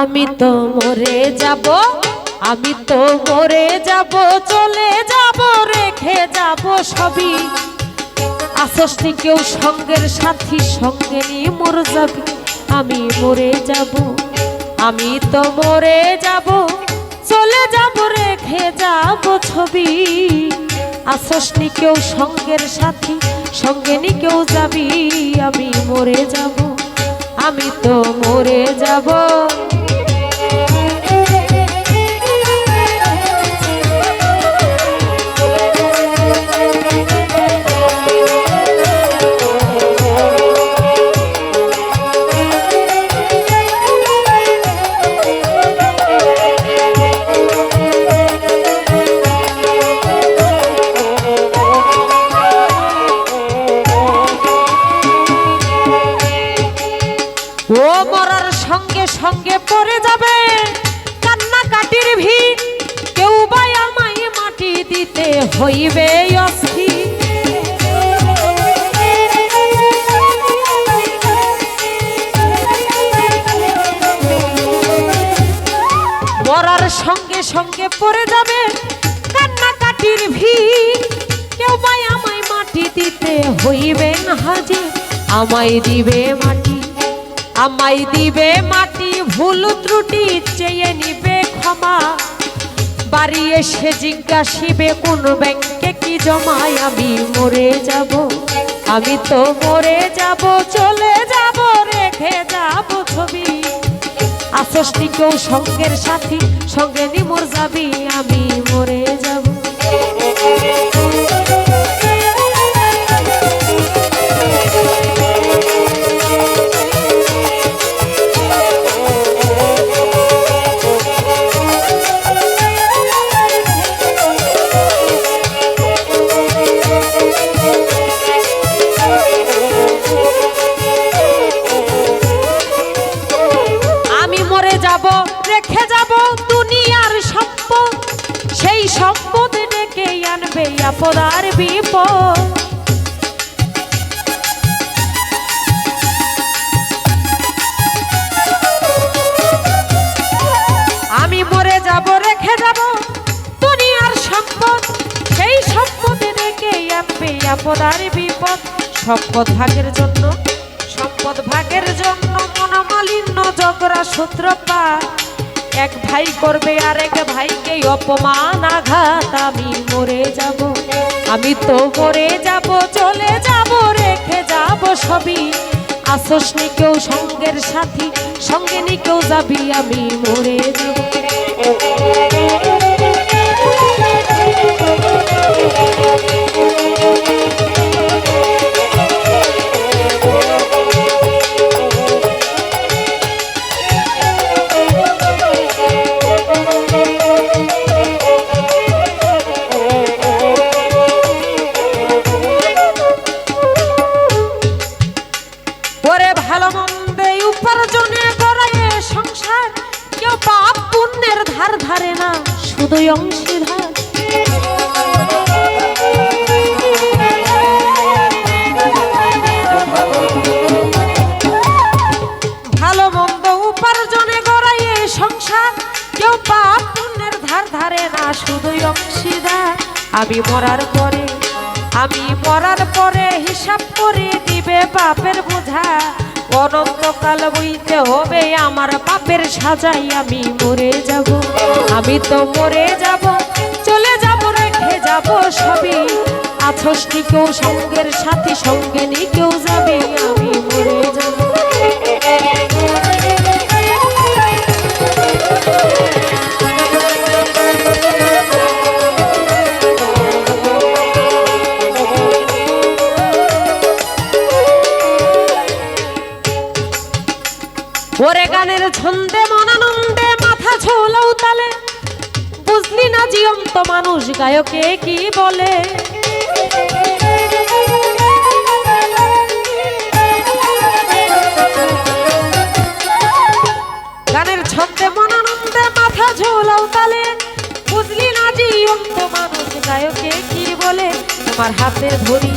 আমি তো মরে যাব, আমি তো মরে যাব, চলে যাব, রেখে যাব সবই। আসসনি কেউ সঙ্গের সাথী, সঙ্গে নিয়ে মর যাবি আমি মরে যাব, আমি তো মরে যাব, চলে যাব, রেখে যাব ছবি। আসসনি কেউ সঙ্গের সাথী, সঙ্গে নি কেউ যাবি। আমি মরে যাব, আমি তো মরে যাব। যাবে। কেউ বা আমায় মাটি দিতে হইবে সঙ্গে সঙ্গে পড়ে যাবে কান্না কাটির ভিড় কেউ বা আমায় মাটি দিতে হইবে না হাজির আমায় দিবে মাটি। আমায় দিবে মাটি, ভুল ত্রুটি চেয়ে নিবে ক্ষমা। বাড়ি এসে জিজ্ঞাসিবে, কোন ব্যাংকে কি জমায়? আমি মরে যাব, আমি তো মরে যাব, চলে যাব, রেখে যাব ছবি। আসসনি কেউ সঙ্গের সাথী? সঙ্গে নিমর যাবি, আমি মরে যাব। সেই সম্পদ ডেকে আনবে আপদার বিপদ। আমি মরে যাব, রেখে যাব, দুনিয়ার সম্পদ, সেই সম্পদ ডেকে আনবে আপদার বিপদ। সম্পদ ভাগের জন্য, সম্পদ ভাগের জন্য মনোমালিন্য, ঝগড়া সূত্রপাত এক ভাই করবে আর এক ভাইকে অপমান আঘাত, আমি মরে যাব। আমি তো মরে যাব, চলে যাব, রেখে যাব সবই। আসসনি কেউ সঙ্গের সাথী, সঙ্গে নি কেউ যাবি, আমি মরে যাব। অংশীধার ভালো মন্দ উপার্জনে গড়ায় সংসার, কেউ পাপ ধার ধারে না শুধুই অংশীদার আমি মরার পরে, আমি মরার পরে হিসাব করে দিবে বাপের বোঝা। অনন্তকাল বইতে হবে, আমার পাপের সাজাই আমি মরে যাব। আমি তো মরে যাব, চলে যাব, রেখে যাব সবই। আছস কেউ সঙ্গের সাথী, সঙ্গে নিয়ে কেউ যাবে, আমি মরে যাব। গানের ছন্দে মনানন্দে মাথা ছোলাও তালে। বুঝলি না জিয়ন্ত মানুষ গায়কে কি বলে? গানের ছন্দে মনানন্দে মাথা ঝোলাও তালে। বুঝলি না জিয়ন্ত মানুষ গায়কে কি বলে? তোমার হাতে ধরি,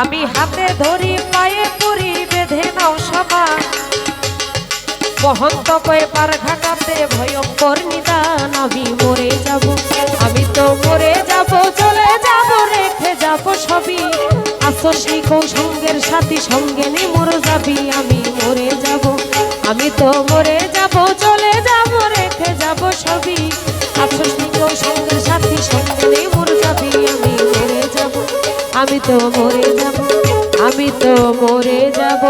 আমি হাতে ধরি, পায়ে পরি, বেঁধে নাও সবা বহন্ত কয়ে পার ঘাটাতে ভয়ঙ্কর নিদান, আমি মরে যাব। আমি তো মরে যাব, চলে যাব, রেখে যাব সবই। আসসনি সঙ্গের সাথী, সঙ্গে নে মর যাবি, আমি মরে যাব। আমি তো মরে যাব, চলে যাব, রেখে যাব সবই। আসসনি সঙ্গের সাথী, সঙ্গে নে মর যাবি, আমি মরে যাব। আমি তো মরে যাব, আমি তো মরে যাব।